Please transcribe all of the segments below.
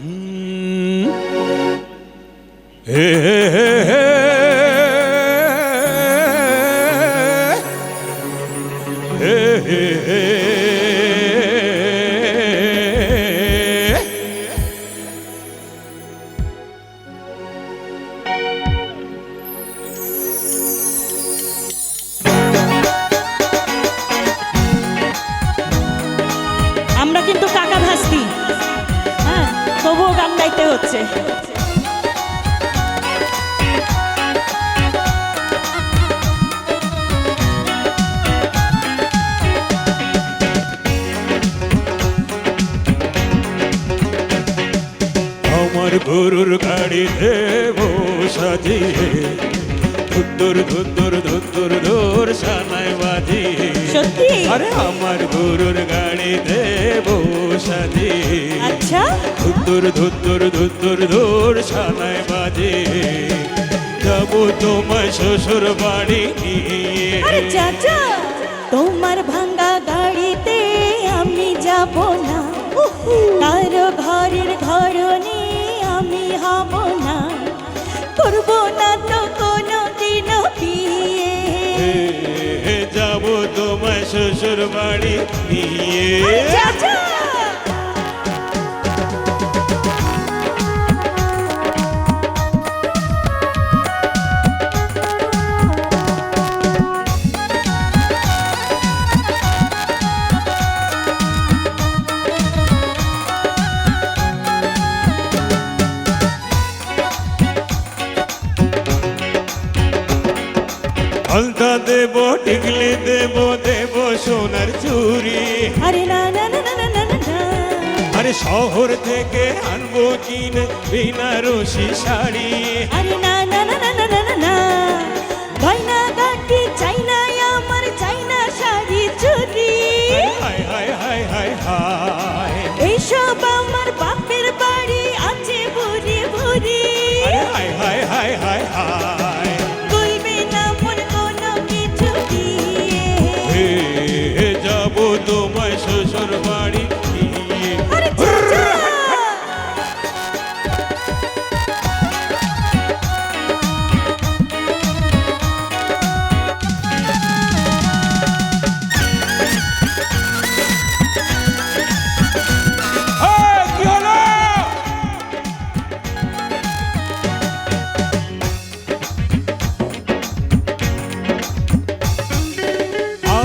Hmm. আমরা কিন্তু টাকা হচ্ছে। আমার গরুর গাড়িতে বসাজিয়ে ধুত্তর ধুত্তর ধুত্তর ধুত্তর আরে আমার গুরুর গাড়িতে বসাজি আচ্ছা। ধুতুর ধুতুর ধুতুর ধুর সানায় বাজে। যাব তোমার শ্বশুর বাড়ি আরে চাচা তোমার ভাঙ্গা গাড়িতে আমি যাব না। তার ঘরের নিয়ে আমি হব না। করব না তো বন্ধুর বাড়ি নিয়ে। অলতা দেব টিকলি দেব সোনার চুরি। আরে না না না না না না আরে শহর থেকে আনব কিনে বিনারসি শাড়ি।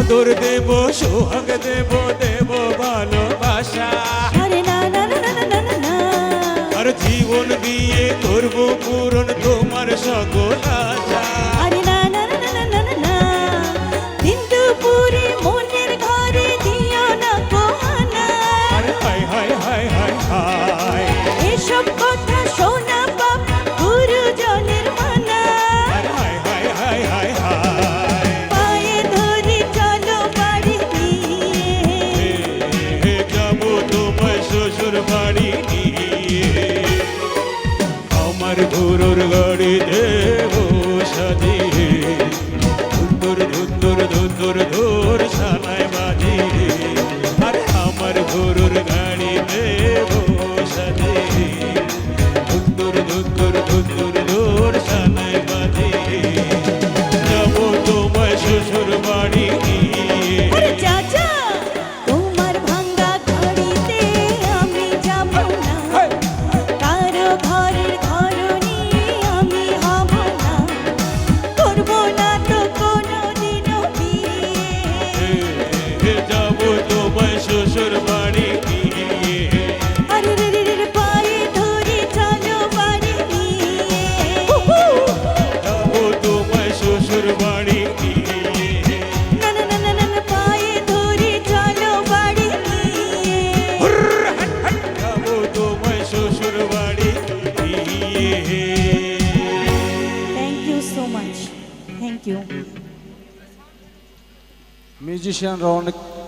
আদর দেব সোহাগ দেব দেব ভালোবাসা। আর জীবন দিয়ে করব পূরণ i'm besar thank you. Musician ਰੌਣਕ